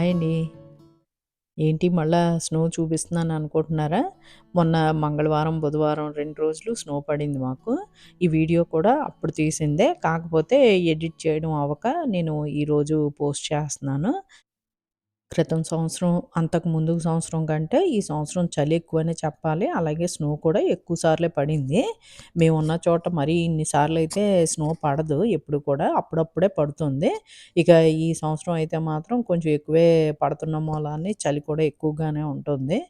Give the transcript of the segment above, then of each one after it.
Hi అండి. ఏంటి మళ్ళా స్నో చూపిస్తున్నాను అనుకుంటున్నారా? మొన్న మంగళవారం, బుధవారం రెండు రోజులు స్నో పడింది మాకు. ఈ వీడియో కూడా అప్పుడు తీసిందే. కాకపోతే ఎడిట్ చేయడం అవ్వక నేను ఈరోజు పోస్ట్ చేస్తున్నాను. క్రితం సంవత్సరం, అంతకు ముందు సంవత్సరం కంటే ఈ సంవత్సరం చలి ఎక్కువనే చెప్పాలి. అలాగే స్నో కూడా ఎక్కువ సార్లే పడింది. మేమున్న చోట మరీ ఇన్నిసార్లు అయితే స్నో పడదు ఎప్పుడు కూడా. అప్పుడప్పుడే పడుతుంది. ఇక ఈ సంవత్సరం అయితే మాత్రం కొంచెం ఎక్కువే పడుతున్న మూలాన్ని చలి కూడా ఎక్కువగానే ఉంటుంది.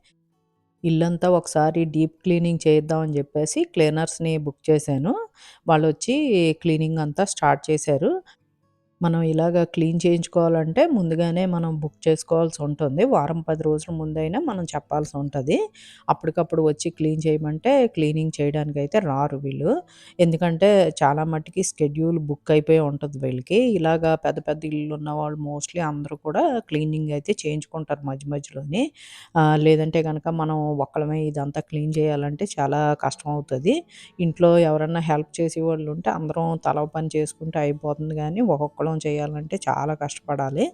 ఇల్లంతా ఒకసారి డీప్ క్లీనింగ్ చేద్దామని చెప్పేసి క్లీనర్స్‌ని బుక్ చేశాను. వాళ్ళు వచ్చి క్లీనింగ్ అంతా స్టార్ట్ చేశారు. మనం ఇలాగ క్లీన్ చేయించుకోవాలంటే ముందుగానే మనం బుక్ చేసుకోవాల్సి ఉంటుంది. వారం, పది రోజుల ముందైనా మనం చెప్పాల్సి ఉంటుంది అప్పటికప్పుడు వచ్చి క్లీన్ చేయమంటే క్లీనింగ్ చేయడానికి అయితే రారు వీళ్ళు. ఎందుకంటే చాలా మట్టికి స్కెడ్యూల్ బుక్ అయిపోయి ఉంటుంది వీళ్ళకి. ఇలాగ పెద్ద పెద్ద ఇల్లు ఉన్న వాళ్ళు మోస్ట్‌లీ అందరూ కూడా క్లీనింగ్ అయితే చేయించుకుంటారు మధ్య మధ్యలోని. లేదంటే కనుక మనం ఒక్కళ్ళమే ఇదంతా క్లీన్ చేయాలంటే చాలా కష్టం అవుతుంది ఇంట్లో ఎవరన్నా హెల్ప్ చేసేవాళ్ళుంటే అందరం తల పని చేసుకుంటే అయిపోతుంది కానీ ఒక్కొక్కరు ఒక్కొక్కళ్ళం చేయాలంటే చాలా కష్టపడాలి.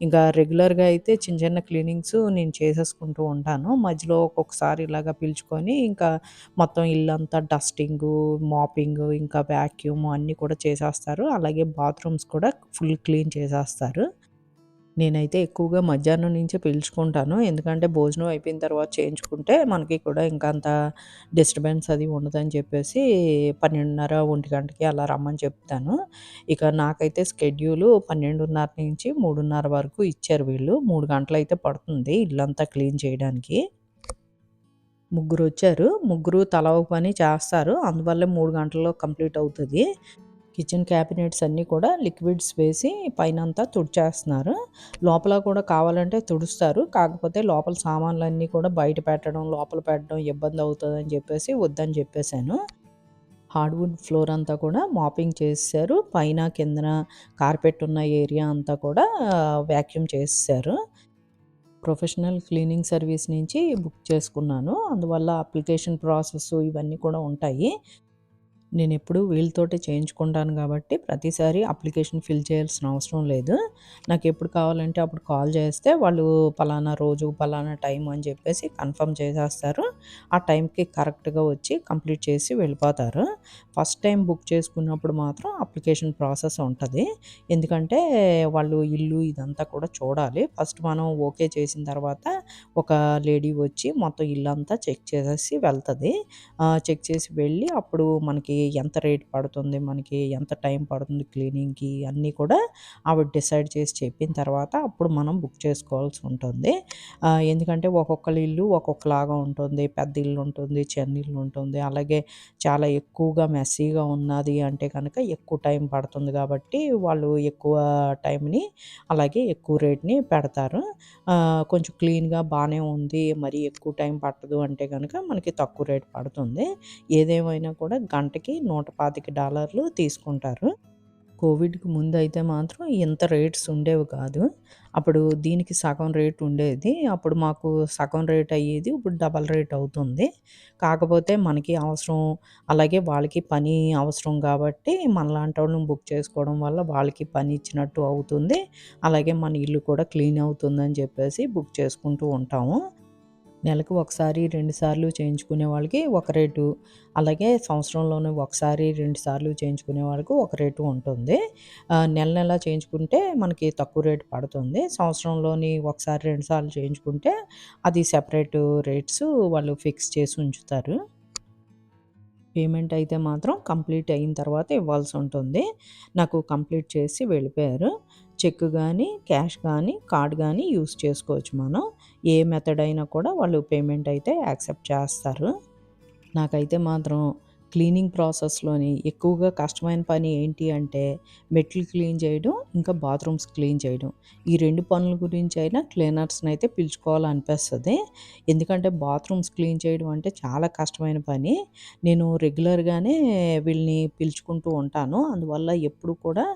ఇంకా రెగ్యులర్‌గా అయితే చిన్న చిన్న క్లీనింగ్స్ నేను చేసేసుకుంటూ ఉంటాను. మధ్యలో ఒక్కొక్కసారి ఇలాగ పిలుచుకొని ఇంకా మొత్తం ఇల్లంతా డస్టింగు, మాపింగు, ఇంకా వాక్యూమ్ అన్నీ కూడా చేసేస్తారు. అలాగే బాత్రూమ్స్ కూడా ఫుల్ క్లీన్ చేసేస్తారు. నేనైతే ఎక్కువగా మధ్యాహ్నం నుంచే పిలుచుకుంటాను. ఎందుకంటే భోజనం అయిపోయిన తర్వాత చేయించుకుంటే మనకి కూడా ఇంకా అంత డిస్టర్బెన్స్ అది ఉండదని చెప్పేసి 12:30, 1 గంటకి అలా రమ్మని చెప్తాను. ఇక నాకైతే స్కెడ్యూలు 12:30 నుంచి 3:30 వరకు ఇచ్చారు వీళ్ళు. 3 గంటలైతే పడుతుంది ఇల్లంతా క్లీన్ చేయడానికి. ముగ్గురు వచ్చారు ముగ్గురు తల ఒక పని చేస్తారు. అందువల్ల మూడు గంటల్లో కంప్లీట్ అవుతుంది కిచెన్ క్యాబినెట్స్ అన్నీ కూడా లిక్విడ్స్ వేసి పైనంతా తుడిచేస్తున్నారు. లోపల కూడా కావాలంటే తుడుస్తారు. కాకపోతే లోపల సామాన్లన్నీ కూడా బయట పెట్టడం, లోపల పెట్టడం ఇబ్బంది అవుతుందని చెప్పేసి వద్దని చెప్పేసాను. హార్డ్‌వుడ్ ఫ్లోర్ అంతా కూడా మాపింగ్ చేశారు పైన, కిందన కార్పెట్ ఉన్న ఏరియా అంతా కూడా వ్యాక్యూమ్ చేశారు ప్రొఫెషనల్ క్లీనింగ్ సర్వీస్ నుంచి బుక్ చేసుకున్నాను. అందువల్ల అప్లికేషన్ ప్రాసెస్ ఇవన్నీ కూడా ఉంటాయి. నేను ఎప్పుడు వీళ్ళతోటే చేయించుకుంటాను కాబట్టి ప్రతిసారి అప్లికేషన్ ఫిల్ చేయాల్సిన అవసరం లేదు. నాకు ఎప్పుడు కావాలంటే అప్పుడు కాల్ చేస్తే వాళ్ళు పలానా రోజు, పలానా టైం అని చెప్పేసి కన్ఫర్మ్ చేసేస్తారు. ఆ టైంకి కరెక్ట్‌గా వచ్చి కంప్లీట్ చేసి వెళ్ళిపోతారు. ఫస్ట్ టైం బుక్ చేసుకున్నప్పుడు మాత్రం అప్లికేషన్ ప్రాసెస్ ఉంటుంది ఎందుకంటే వాళ్ళు ఇల్లు ఇదంతా కూడా చూడాలి. ఫస్ట్ మనం ఓకే చేసిన తర్వాత ఒక లేడీ వచ్చి మొత్తం ఇల్లంతా చెక్ చేసేసి వెళ్తుంది చెక్ చేసి వెళ్ళి అప్పుడు మనకి ఎంత రేట్ పడుతుంది, మనకి ఎంత టైం పడుతుంది క్లీనింగ్‌కి అన్నీ కూడా ఆవిడ డిసైడ్ చేసి చెప్పిన తర్వాత అప్పుడు మనం బుక్ చేసుకోవాల్సి ఉంటుంది. ఎందుకంటే ఒక్కొక్కరి ఇల్లు ఒక్కొక్కలాగా ఉంటుంది. పెద్ద ఇల్లు ఉంటుంది, చిన్న ఇల్లు ఉంటుంది. అలాగే చాలా ఎక్కువగా మెస్సీగా ఉన్నది అంటే కనుక ఎక్కువ టైం పడుతుంది కాబట్టి వాళ్ళు ఎక్కువ టైంని అలాగే ఎక్కువ రేట్‌ని పెడతారు. కొంచెం క్లీన్‌గా బాగానే ఉంది. మరి ఎక్కువ టైం పట్టదు అంటే కనుక మనకి తక్కువ రేట్ పడుతుంది. ఏదేమైనా కూడా గంటకి $125 తీసుకుంటారు. కోవిడ్‌కి ముందు అయితే మాత్రం ఇంత రేట్స్ ఉండేవి కాదు. అప్పుడు దీనికి సగం రేట్ ఉండేది. అప్పుడు మాకు సగం రేట్ అయ్యేది. ఇప్పుడు డబల్ రేట్ అవుతుంది. కాకపోతే మనకి అవసరం అలాగే వాళ్ళకి పని అవసరం కాబట్టి మనలాంటి వాళ్ళని బుక్ చేసుకోవడం వల్ల వాళ్ళకి పని ఇచ్చినట్టు అవుతుంది. అలాగే మన ఇల్లు కూడా క్లీన్ అవుతుందని చెప్పేసి బుక్ చేసుకుంటూ ఉంటాము. నెలకు ఒకసారి, 2 సార్లు చేయించుకునే వాళ్ళకి ఒక రేటు. అలాగే సంవత్సరంలోనే ఒకసారి, 2 సార్లు చేయించుకునే వాళ్ళకి ఒక రేటు ఉంటుంది. నెల నెల చేయించుకుంటే మనకి తక్కువ రేటు పడుతుంది. సంవత్సరంలోని ఒకసారి, రెండు సార్లు చేయించుకుంటే అది సెపరేట్ రేట్స్ వాళ్ళు ఫిక్స్ చేసి ఉంచుతారు. పేమెంట్ అయితే మాత్రం కంప్లీట్ అయిన తర్వాత ఇవ్వాల్సి ఉంటుంది. నాకు కంప్లీట్ చేసి వెళ్ళిపోయారు. చెక్ కానీ క్యాష్ కానీ కార్డ్ కానీ యూజ్ చేసుకోవచ్చు మనం. ఏ మెథడ్ అయినా కూడా వాళ్ళు పేమెంట్ అయితే యాక్సెప్ట్ చేస్తారు. నాకైతే మాత్రం క్లీనింగ్ ప్రాసెస్‌లోని ఎక్కువగా కష్టమైన పని ఏంటి అంటే మెట్లు క్లీన్ చేయడం, ఇంకా బాత్రూమ్స్ క్లీన్ చేయడం. ఈ రెండు పనుల గురించి అయినా క్లీనర్స్ని అయితే పిలుచుకోవాలనిపిస్తుంది ఎందుకంటే బాత్రూమ్స్ క్లీన్ చేయడం అంటే చాలా కష్టమైన పని. నేను రెగ్యులర్‌గానే వీళ్ళని పిలుచుకుంటూ ఉంటాను. అందువల్ల ఎప్పుడు కూడా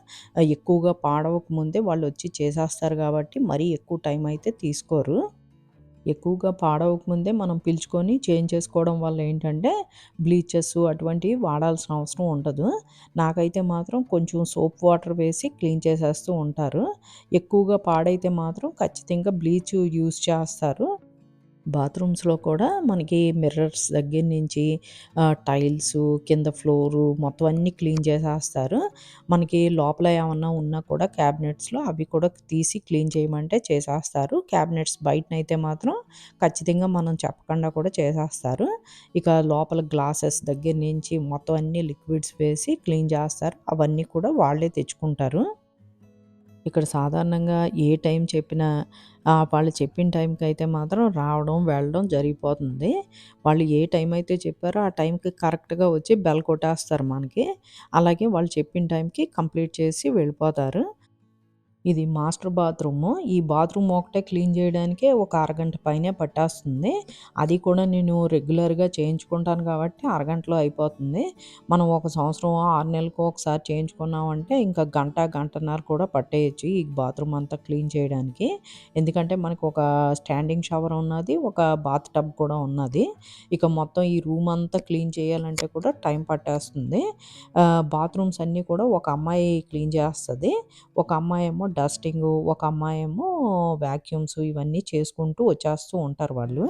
ఎక్కువగా పాడవక ముందే వాళ్ళొచ్చి చేసేస్తారు కాబట్టి మరీ ఎక్కువ టైం అయితే తీసుకోరు. ఎక్కువగా పాడవకముందే మనం పిలుచుకొని చేంజ్ చేసుకోవడం వల్ల ఏంటంటే బ్లీచెస్ అటువంటివి వాడాల్సిన అవసరం ఉండదు. నాకైతే మాత్రం కొంచెం సోప్ వాటర్ వేసి క్లీన్ చేసేస్తూ ఉంటారు. ఎక్కువగా పాడైతే మాత్రం ఖచ్చితంగా బ్లీచ్ యూజ్ చేస్తారు. బాత్రూమ్స్లో కూడా మనకి మిర్రర్స్ దగ్గర నుంచి టైల్స్ కింద ఫ్లోరు మొత్తం అన్నీ క్లీన్ చేసేస్తారు. మనకి లోపల ఏమన్నా ఉన్నా కూడా క్యాబినెట్స్లో అవి కూడా తీసి క్లీన్ చేయమంటే చేసేస్తారు. క్యాబినెట్స్ బయటనైతే మాత్రం ఖచ్చితంగా మనం చెప్పకుండా కూడా చేసేస్తారు. ఇక లోపల గ్లాసెస్ దగ్గర నుంచి మొత్తం అన్ని లిక్విడ్స్ వేసి క్లీన్ చేస్తారు. అవన్నీ కూడా వాళ్ళే తెచ్చుకుంటారు. ఇక్కడ సాధారణంగా ఏ టైం చెప్పినా వాళ్ళు చెప్పిన టైంకి అయితే మాత్రం రావడం వెళ్ళడం జరిగిపోతుంది. వాళ్ళు ఏ టైం అయితే చెప్పారో ఆ టైంకి కరెక్ట్గా వచ్చి బెల్ కొట్టేస్తారు మనకి. అలాగే వాళ్ళు చెప్పిన టైంకి కంప్లీట్ చేసి వెళ్ళిపోతారు. ఇది మాస్టర్ బాత్రూము. ఈ బాత్రూమ్ ఒకటే క్లీన్ చేయడానికే ఒక అరగంట పైనే పట్టేస్తుంది. అది కూడా నేను రెగ్యులర్గా చేయించుకుంటాను కాబట్టి అరగంటలో అయిపోతుంది. మనం ఒక సంవత్సరం ఆరు నెలలకు ఒకసారి చేయించుకున్నామంటే ఇంకా గంట గంటన్నర కూడా పట్టేయచ్చు ఈ బాత్రూమ్ అంతా క్లీన్ చేయడానికి. ఎందుకంటే మనకు ఒక స్టాండింగ్ షవర్ ఉన్నది ఒక బాత్ టబ్ కూడా ఉన్నది. ఇక మొత్తం ఈ రూమ్ అంతా క్లీన్ చేయాలంటే కూడా టైం పట్టేస్తుంది. బాత్రూమ్స్ అన్నీ కూడా ఒక అమ్మాయి క్లీన్ చేస్తుంది. ఒక అమ్మాయి ఏమో డస్టింగ్ ఒక అమ్మాయి ఏమో వ్యాక్యూమ్స్ ఇవన్నీ చేసుకుంటూ వచ్చేస్తూ ఉంటారు వాళ్ళు.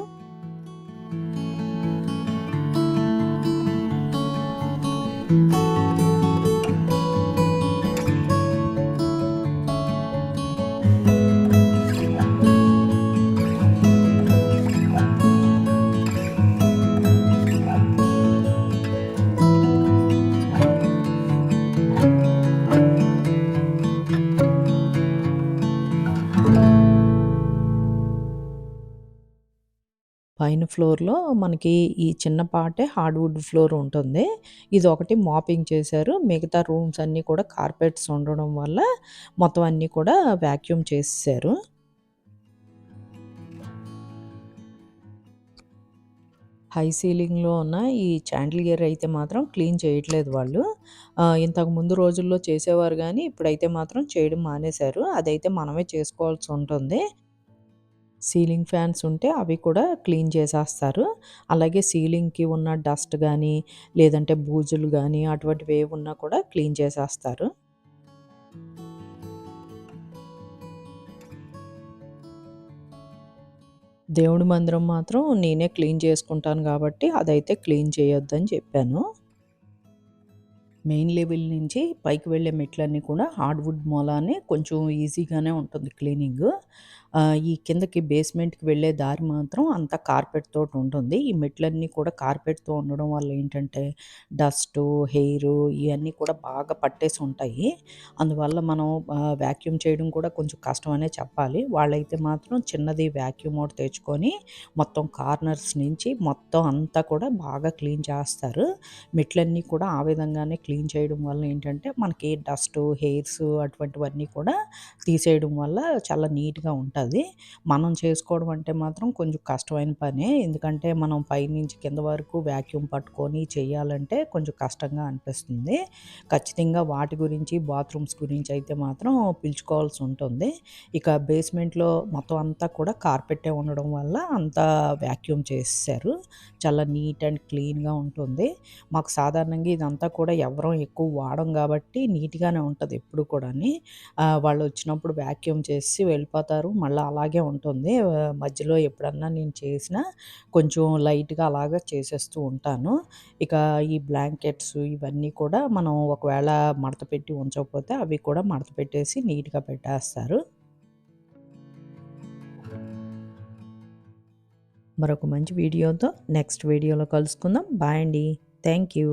పైన ఫ్లోర్‌లో మనకి ఈ చిన్నపాటే హార్డ్‌వుడ్ ఫ్లోర్ ఉంటుంది. ఇది ఒకటి మాపింగ్ చేశారు. మిగతా రూమ్స్ అన్నీ కూడా కార్పెట్స్ ఉండడం వల్ల మొత్తం అన్నీ కూడా వాక్యూమ్ చేసేసారు హై సీలింగ్‌లో ఉన్న ఈ చాండిలియర్ అయితే మాత్రం క్లీన్ చేయట్లేదు వాళ్ళు. ఇంతకు ముందు రోజుల్లో చేసేవారు కానీ ఇప్పుడైతే మాత్రం చేయడం మానేశారు. అదైతే మనమే చేసుకోవాల్సి ఉంటుంది. సీలింగ్ ఫ్యాన్స్ ఉంటే అవి కూడా క్లీన్ చేసేస్తారు. అలాగే సీలింగ్కి ఉన్న డస్ట్ కానీ లేదంటే బూజులు కానీ అటువంటివి ఏవి ఉన్నా కూడా క్లీన్ చేసేస్తారు. దేవుడి మందిరం మాత్రం నేనే క్లీన్ చేసుకుంటాను కాబట్టి అదైతే క్లీన్ చేయొద్దని చెప్పాను. మెయిన్ లెవెల్ నుంచి పైకి వెళ్ళే మెట్లన్నీ కూడా హార్డ్వుడ్ మూలానే కొంచెం ఈజీగానే ఉంటుంది క్లీనింగ్. ఈ కిందకి బేస్మెంట్కి వెళ్ళే దారి మాత్రం అంత కార్పెట్ తోటి ఉంటుంది. ఈ మెట్లన్నీ కూడా కార్పెట్తో ఉండడం వల్ల ఏంటంటే డస్ట్ హెయిర్ ఇవన్నీ కూడా బాగా పట్టేసి ఉంటాయి. అందువల్ల మనం వ్యాక్యూమ్ చేయడం కూడా కొంచెం కష్టం అనే చెప్పాలి. వాళ్ళైతే మాత్రం చిన్నది వ్యాక్యూమ్ ఒకటి తెచ్చుకొని మొత్తం కార్నర్స్ నుంచి మొత్తం అంతా కూడా బాగా క్లీన్ చేస్తారు. మెట్లన్నీ కూడా ఆ విధంగానే క్లీన్ చేయడం వల్ల ఏంటంటే మనకి డస్ట్ హెయిర్స్ అటువంటివన్నీ కూడా తీసేయడం వల్ల చాలా నీట్గా ఉంటుంది ఉంటుంది. మనం చేసుకోవడం అంటే మాత్రం కొంచెం కష్టమైన పనే. ఎందుకంటే మనం పైనుంచి కింద వరకు వ్యాక్యూమ్ పట్టుకొని చేయాలంటే కొంచెం కష్టంగా అనిపిస్తుంది. ఖచ్చితంగా వాటి గురించి బాత్రూమ్స్ గురించి అయితే మాత్రం పిలుచుకోవాల్సి ఉంటుంది. ఇక బేస్మెంట్లో మొత్తం అంతా కూడా కార్పెట్టే ఉండడం వల్ల అంతా వ్యాక్యూమ్ చేసేసారు చాలా నీట్ అండ్ క్లీన్గా ఉంటుంది. మాకు సాధారణంగా ఇదంతా కూడా ఎవరం ఎక్కువ వాడం కాబట్టి నీట్గానే ఉంటుంది ఎప్పుడు కూడా వాళ్ళు వచ్చినప్పుడు వ్యాక్యూమ్ చేసి వెళ్ళిపోతారు. మళ్ళీ అలాగే ఉంటుంది. మధ్యలో ఎప్పుడన్నా నేను చేసినా కొంచెం లైట్గా అలాగా చేసేస్తూ ఉంటాను. ఇక ఈ బ్లాంకెట్స్ ఇవన్నీ కూడా మనం ఒకవేళ మడత పెట్టి ఉంచకపోతే అవి కూడా మడత పెట్టేసి నీట్గా పెట్టేస్తారు. మరొక మంచి వీడియోతో నెక్స్ట్ వీడియోలో కలుసుకుందాం. బాయ్ అండి. Thank you